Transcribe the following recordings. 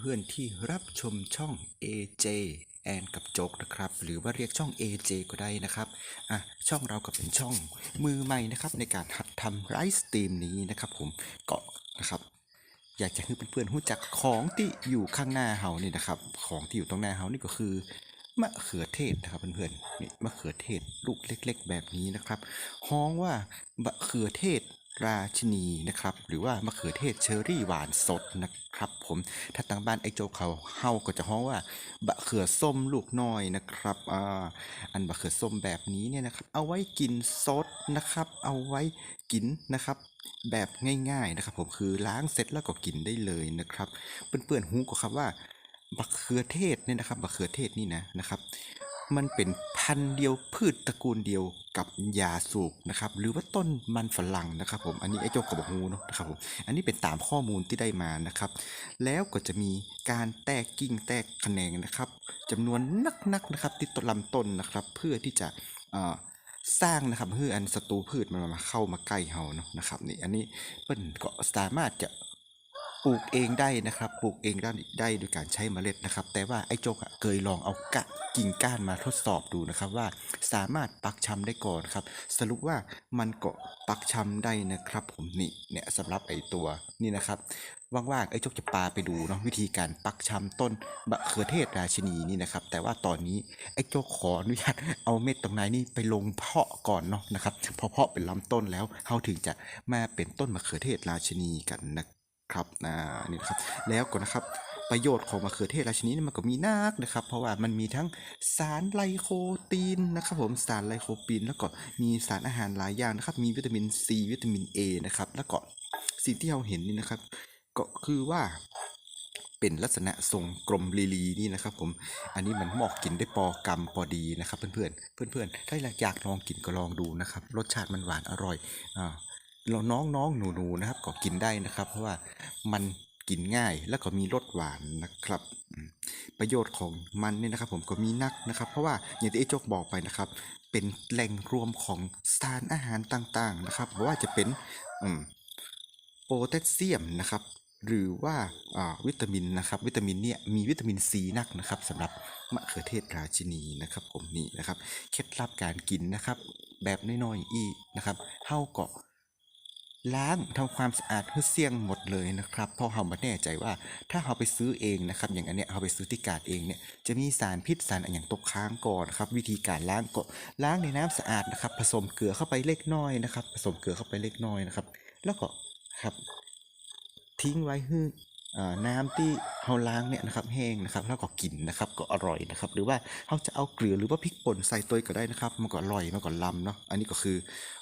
เพื่อนๆที่รับชมช่อง AJ แอนกับโจกนะครับ หรือว่าเรียกช่อง AJ ก็ได้นะครับอะช่องเราก็เป็นช่องมือใหม่นะครับ ในการหัดทำไลฟ์สตรีมนี้นะครับผมเก็นะครับอยากจะให้เพื่อนๆรู้จักของที่อยู่ข้างหน้าเฮานี่นะครับ ของที่อยู่ตรงหน้าเฮานี่ก็คือมะเขือเทศนะครับเพื่อนๆนี่มะเขือเทศลูกเล็ก ๆ แบบนี้นะครับฮ้องว่ามะเขือเทศ ราชินีนะครับ หรือว่ามะเขือเทศเชอรี่หวานสดนะครับ ผมถ้าทางบ้านไอ้โจเขาเฮาก็จะฮ้องว่าบะเขือส้มลูกน้อยนะครับอ่าอันบะเขือส้มแบบนี้เนี่ยนะครับ เอาไว้กินสดนะครับ เอาไว้กินนะครับ แบบง่ายๆนะครับ ผมคือล้างเสร็จแล้วก็กินได้เลยนะครับ เปื่อนๆหูก็ครับว่าบักเขือเทศเนี่ยนะครับบักเขือเทศนี่นะนะครับ มันเป็นพันธุ์เดียวพืชตระกูลเดียวกับยาสูบนะครับหรือว่าต้นมันฝรั่งนะครับผมอันนี้ไอ้โจกกับบอกงูเนาะนะครับผมอันนี้เป็นตามข้อมูลที่ได้มานะครับ แล้วก็จะมีการแตกกิ่งแตกแขนงนะครับจำนวนนักๆนะครับที่ต้นลำต้นนะครับ เพื่อที่จะสร้างนะครับเพื่ออันศัตรูพืชมันมาเข้ามาใกล้เฮาเนาะนะครับนี่อันนี้เปิ้นก็สามารถจะ ปลูกเองได้นะครับ ปลูกเองได้ได้โดยการใช้เมล็ดนะครับ แต่ว่าไอ้โจกเคยลองเอากะกิ่งก้านมาทดสอบดูนะครับว่าสามารถปักชำได้ก่อนครับ สรุปว่ามันก็ปักชำได้นะครับ ผมนี่เนี่ยสำหรับไอ้ตัวนี่นะครับว่างๆไอ้โจกจะปาไปดูเนาะวิธีการปักชำต้นมะเขือเทศราชินีนี่นะครับ แต่ว่าตอนนี้ไอ้โจกขออนุญาตเอาเม็ดตรงไหนนี่ไปลงเพาะก่อนเนาะนะครับพอเพาะเป็นลำต้นแล้วเขาถึงจะมาเป็นต้นมะเขือเทศราชินีกันนะครับ อ่านี่นะครับแล้วก็นะครับประโยชน์ของมะเขือเทศราชินีนี่มันก็มีนักนะครับ เพราะว่ามันมีทั้งสารไลโคปีนนะครับผมสารไลโคปีนแล้วก็มีสารอาหารหลายอย่างนะครับ มีวิตามินซีวิตามิน A นะครับ แล้วก็สิ่งที่เราเห็นนี่นะครับ ก็คือว่าเป็นลักษณะทรงกลมลีลีนี่นะครับ ผม อันนี้มันเหมาะกินได้ปอกรรมพอดีนะครับ เพื่อนๆเพื่อนๆถ้าอยากลองกินก็ลองดูนะครับ รสชาติมันหวานอร่อยอ่า เราน้องน้องหนูหนูๆนะครับ ก็กินได้นะครับ เพราะว่ามันกินง่ายแล้วก็มีรสหวานนะครับ ประโยชน์ของมันเนี่ยนะครับ ผมก็มีนักนะครับ เพราะว่าอย่างที่ไอ้โจกบอกไปนะครับ เป็นแหล่งรวมของสารอาหารต่างๆนะครับไม่ว่าจะเป็นโพแทสเซียมนะครับหรือว่าวิตามินนะครับ วิตามินเนี่ยมีวิตามินซีนักนะครับสำหรับมะเขือเทศราชินีนะครับผมนี่นะครับเคล็ดลับการกินนะครับ แบบน้อยๆอีนะครับเฮาเก็ ล้างทำความสะอาดให้เสี่ยงหมดเลยนะครับ เพราะเขาไม่แน่ใจว่าถ้าเขาไปซื้อเองนะครับ อย่างอันเนี้ยเขาไปซื้อที่กาดเองเนี่ยจะมีสารพิษสารอย่างตกค้างก่อนครับ วิธีการล้างก็ล้างในน้ำสะอาดนะครับ ผสมเกลือเข้าไปเล็กน้อยนะครับ ผสมเกลือเข้าไปเล็กน้อยนะครับ แล้วก็ครับ ทิ้งไว้ให้อ น้ำที่เราล้างเนี่ยนะครับแห้งนะครับแล้วก็กินนะครับก็อร่อยนะครับหรือว่าเราจะเอาเกลือหรือว่าพริกป่นใส่ตัวก็ได้นะครับมันก็อร่อยมันก็ล้ำเนาะอันนี้ก็คือ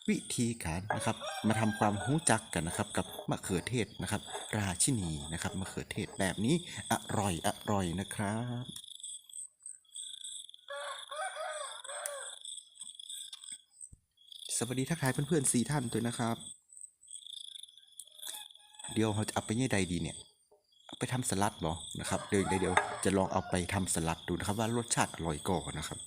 วิธีการนะครับมาทำความรู้จักกันนะครับกับมะเขือเทศนะครับ ราชินีนะครับมะเขือเทศแบบนี้อร่อยอร่อยนะครับสวัสดีทักทายเพื่อนๆสี่ท่านด้วยนะครับ เดี๋ยวเราจะเอาไปยี่ใดดีเนี่ย ไปทำสลัดบอนะครับเดี๋ยวเดี๋ยวเดียวจะลองเอาไปทำสลัดดูนะครับว่ารสชาติอร่อยก่อนนะครับ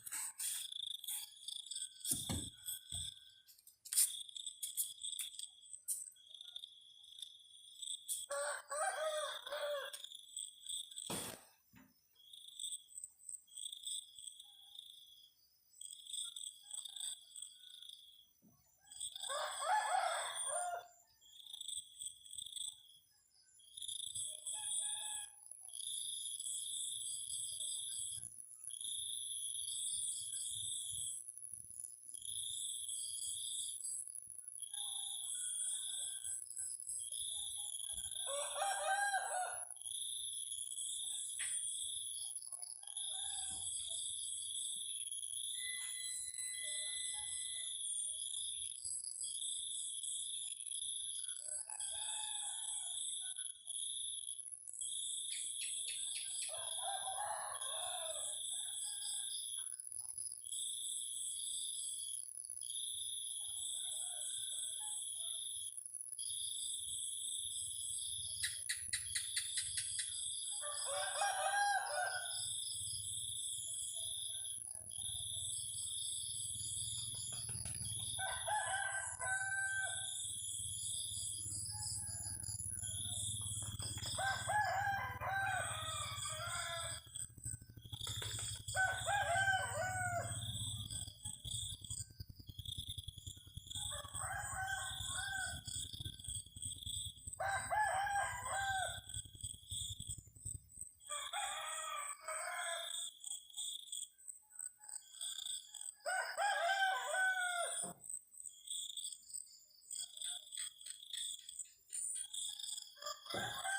Yeah.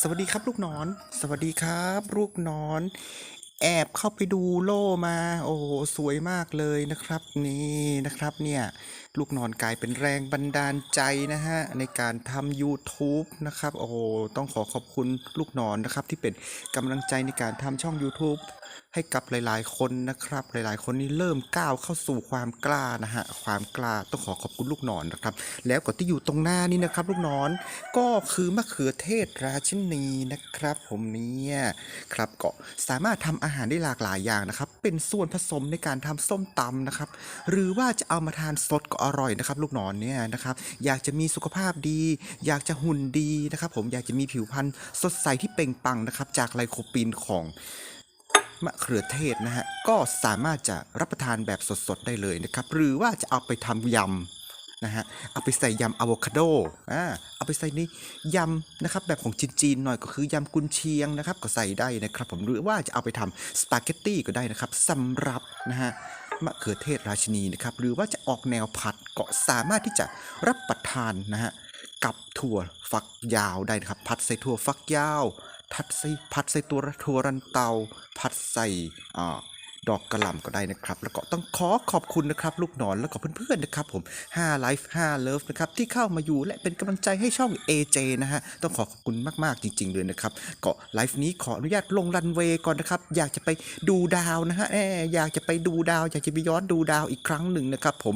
สวัสดีครับลูกนอน สวัสดีครับ ลูกนอน แอบเข้าไปดูโล่มา โอ้โหสวยมากเลยนะครับ นี่นะครับเนี่ยลูกนอนกลายเป็นแรงบันดาลใจนะฮะ ในการทำ YouTube นะครับ โอ้โหต้องขอขอบคุณลูกนอนนะครับ ที่เป็นกำลังใจในการทำช่อง YouTube ให้กับหลายๆ คนนะครับ หลายๆ คนนี่เริ่มก้าวเข้าสู่ความกล้านะฮะความกล้าต้องขอขอบคุณลูกหนอนนะครับ แล้วก็ที่อยู่ตรงหน้านี่นะครับ ลูกหนอนก็คือมะเขือเทศราชินีนะครับ ผมเนี่ยครับก็สามารถทำอาหารได้หลากหลายอย่างนะครับ เป็นส่วนผสมในการทำส้มตำนะครับ หรือว่าจะเอามาทานสดก็อร่อยนะครับ ลูกหนอนเนี่ยนะครับอยากจะมีสุขภาพดี อยากจะหุ่นดีนะครับ ผมอยากจะมีผิวพรรณสดใสที่เปล่งปังนะครับ จากไลโคปีนของ มะเขือเทศนะฮะก็สามารถจะรับประทานแบบสดๆได้เลยนะครับ หรือว่าจะเอาไปทำยำนะฮะเอาไปใส่ยำอะโวคาโดอ่าเอาไปใส่ในยำนะครับแบบของจีนๆหน่อยก็คือยำกุนเชียงนะครับ ก็ใส่ได้นะครับผมหรือว่าจะเอาไปทำสปาเกตตี้ก็ได้นะครับสำหรับนะฮะมะเขือเทศราชินีนะครับหรือว่าจะออกแนวผัดก็สามารถที่จะรับประทานนะฮะกับถั่วฟักยาวได้นะครับ ผัดใส่ถั่วฟักยาว ผัดใส่ผัดใส่ตัวทัวรันเตาผัดใส่อ่า ดอกกระหล่ำก็ได้นะครับ แล้วก็ต้องขอขอบคุณนะครับ ลูกหนอนแล้วก็เพื่อนๆนะครับผม5 Life 5 Love นะครับที่เข้ามาอยู่และเป็นกำลังใจให้ช่อง AJ นะฮะต้องขอขอบคุณมากๆจริง ๆ เลยนะครับก็ไลฟ์นี้ขออนุญาตลงรันเวย์ก่อนนะครับ อยากจะไปดูดาวนะฮะแอบอยากจะไปดูดาว อยากจะไปย้อนดูดาวอีกครั้งหนึ่งนะครับ ผม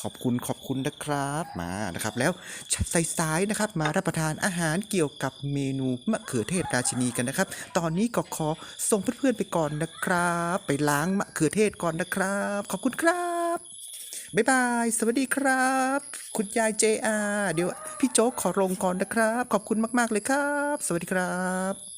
ขอบคุณขอบคุณนะครับมานะครับ แล้วสายๆนะครับมารับประทานอาหารเกี่ยวกับเมนูมะเขือเทศราชินีกันนะครับ ตอนนี้ก็ขอส่งเพื่อนๆไปก่อนนะครับ ไปล้างมะเขือเทศก่อนนะครับ ขอบคุณครับ บ๊ายบาย สวัสดีครับ คุณยาย JR เดี๋ยวพี่โจ๊กขอลงก่อนนะครับ ขอบคุณมาก ๆ เลยครับ สวัสดีครับ